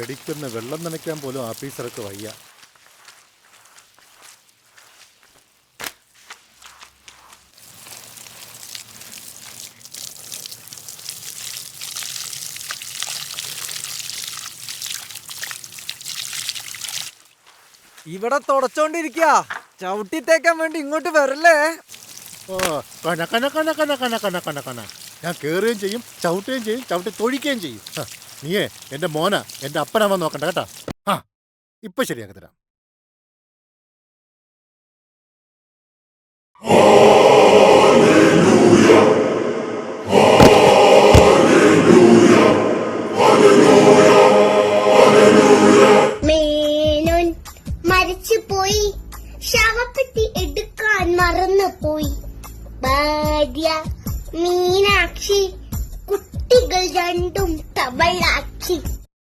ചെടിക്കൊന്ന് വെള്ളം നനയ്ക്കാൻ പോലും ആഫീസർക്ക് വയ്യ. ഇവിടെ തുടച്ചോണ്ടിരിക്ക. ചവിട്ടി തേക്കാൻ വേണ്ടി ഇങ്ങോട്ട് വരല്ലേ? ഓ കന കന കന കന കന കന കന കന. ഞാൻ കയറുകയും ചെയ്യും ചവിട്ടുകയും ചെയ്യും ചവിട്ടി തൊഴിക്കുകയും ചെയ്യും. നീയേ എന്റെ മോന എന്റെ അപ്പനാവാൻ നോക്കണ്ട കേട്ടാ. ആ ഇപ്പൊ ശരിയാക്കി തരാം. മേനോൻ മരിച്ചുപോയി. ശവപ്പെട്ടി എടുക്കാൻ മറന്നുപോയി. ഭാര്യ മീനാക്ഷി കുട്ടികൾ രണ്ടും Bye-bye.